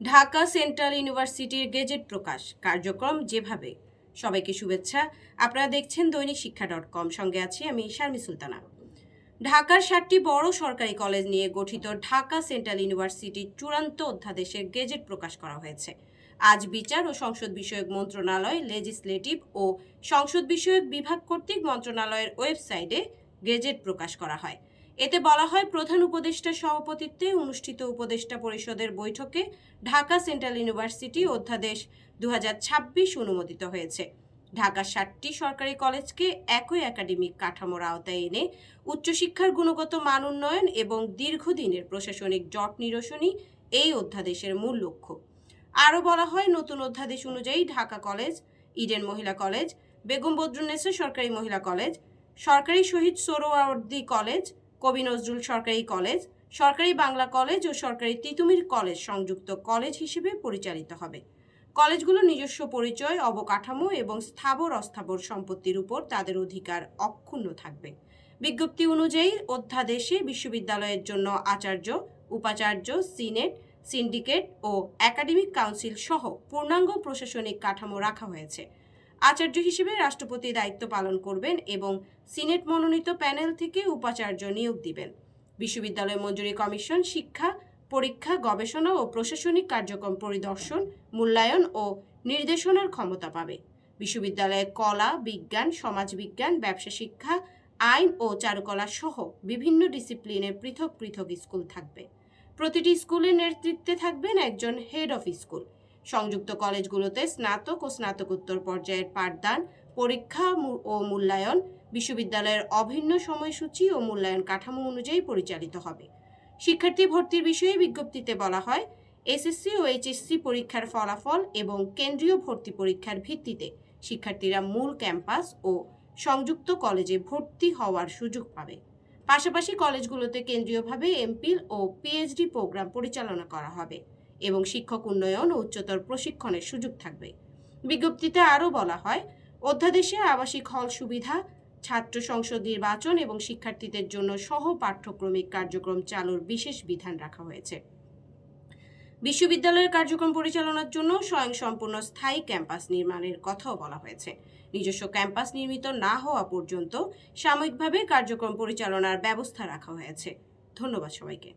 Dhaka central ইউনিভার্সিটির gazette প্রকাশ কার্যক্রম যেভাবে। সবাইকে শুভেচ্ছা। আপনারা দেখছেন দৈনিক শিক্ষা ডট কম। সঙ্গে আছি আমি শারমি সুলতানা। ঢাকার সাতটি বড় সরকারি কলেজ নিয়ে গঠিত ঢাকা সেন্ট্রাল ইউনিভার্সিটির চূড়ান্ত অধ্যাদেশের গেজেট প্রকাশ করা হয়েছে। আজ বিচার ও সংসদ বিষয়ক মন্ত্রণালয় লেজিসলেটিভ ও সংসদ বিষয়ক বিভাগ কর্তৃক মন্ত্রণালয়ের ওয়েবসাইটে গেজেট প্রকাশ করা হয়। এতে বলা হয় প্রধান উপদেষ্টার সভাপতিত্বে অনুষ্ঠিত উপদেষ্টা পরিষদের বৈঠকে ঢাকা সেন্ট্রাল ইউনিভার্সিটি অধ্যাদেশ দু হাজার ছাব্বিশ অনুমোদিত হয়েছে। ঢাকার ষাটটি সরকারি কলেজকে একই একাডেমিক কাঠামোর আওতায় এনে উচ্চশিক্ষার গুণগত মান উন্নয়ন এবং দীর্ঘদিনের প্রশাসনিক জট নিরসনই এই অধ্যাদেশের মূল লক্ষ্য। আরও বলা হয়, নতুন অধ্যাদেশ অনুযায়ী ঢাকা কলেজ, ইডেন মহিলা কলেজ, বেগম বদরুন্নেসা সরকারি মহিলা কলেজ, সরকারি শহীদ সোহরাওয়ার্দী কলেজ কবি নজরুল সরকারি কলেজ, সরকারি বাংলা কলেজ ও সরকারি তিতুমির কলেজ সংযুক্ত কলেজ হিসেবে পরিচালিত হবে। কলেজগুলো নিজস্ব পরিচয়, অবকাঠামো এবং স্থাবর অস্থাবর সম্পত্তির উপর তাদের অধিকার অক্ষুণ্ণ থাকবে। বিজ্ঞপ্তি অনুযায়ী অধ্যাদেশে বিশ্ববিদ্যালয়ের জন্য আচার্য, উপাচার্য, সিনেট, সিন্ডিকেট ও একাডেমিক কাউন্সিল সহ পূর্ণাঙ্গ প্রশাসনিক কাঠামো রাখা হয়েছে। আচার্য হিসেবে রাষ্ট্রপতি দায়িত্ব পালন করবেন এবং সিনেট মনোনীত প্যানেল থেকে উপাচার্য নিয়োগ দিবেন। বিশ্ববিদ্যালয় মঞ্জুরি কমিশন শিক্ষা, পরীক্ষা, গবেষণা ও প্রশাসনিক কার্যক্রম পরিদর্শন, মূল্যায়ন ও নির্দেশনার ক্ষমতা পাবে। বিশ্ববিদ্যালয়ে কলা, বিজ্ঞান, সমাজবিজ্ঞান, ব্যবসা শিক্ষা, আইন ও চারুকলা সহ বিভিন্ন ডিসিপ্লিনের পৃথক পৃথক স্কুল থাকবে। প্রতিটি স্কুলের নেতৃত্বে থাকবেন একজন হেড অফ স্কুল। সংযুক্ত কলেজগুলোতে স্নাতক ও স্নাতকোত্তর পর্যায়ের পাঠদান, পরীক্ষা ও মূল্যায়ন, বিশ্ববিদ্যালয়ের অভিন্ন সময়সূচি ও মূল্যায়ন কাঠামো অনুযায়ী পরিচালিত হবে। শিক্ষার্থী ভর্তির বিষয়ে বিজ্ঞপ্তিতে বলা হয়, এসএসসি ও এইচএসসি পরীক্ষার ফলাফল এবং কেন্দ্রীয় ভর্তি পরীক্ষার ভিত্তিতে শিক্ষার্থীরা মূল ক্যাম্পাস ও সংযুক্ত কলেজে ভর্তি হওয়ার সুযোগ পাবে। পাশাপাশি কলেজগুলোতে কেন্দ্রীয়ভাবে এমপিল ও পিএইচডি প্রোগ্রাম পরিচালনা করা হবে। এবং শিক্ষক উন্নয়ন ও উচ্চতর প্রশিক্ষণের সুযোগ থাকবে। বিজ্ঞপ্তিতে আরও বলা হয়, অধ্যাদেশে আবাসিক হল সুবিধা, ছাত্র সংসদ নির্বাচন এবং শিক্ষার্থীদের জন্য সহ পাঠ্যক্রমিক কার্যক্রম চালুর বিশেষ বিধান রাখা হয়েছে। বিশ্ববিদ্যালয়ের কার্যক্রম পরিচালনার জন্য স্বয়ংসম্পূর্ণ স্থায়ী ক্যাম্পাস নির্মাণের কথাও বলা হয়েছে। নিজস্ব ক্যাম্পাস নির্মিত না হওয়া পর্যন্ত সাময়িকভাবে কার্যক্রম পরিচালনার ব্যবস্থা রাখা হয়েছে। ধন্যবাদ সবাইকে।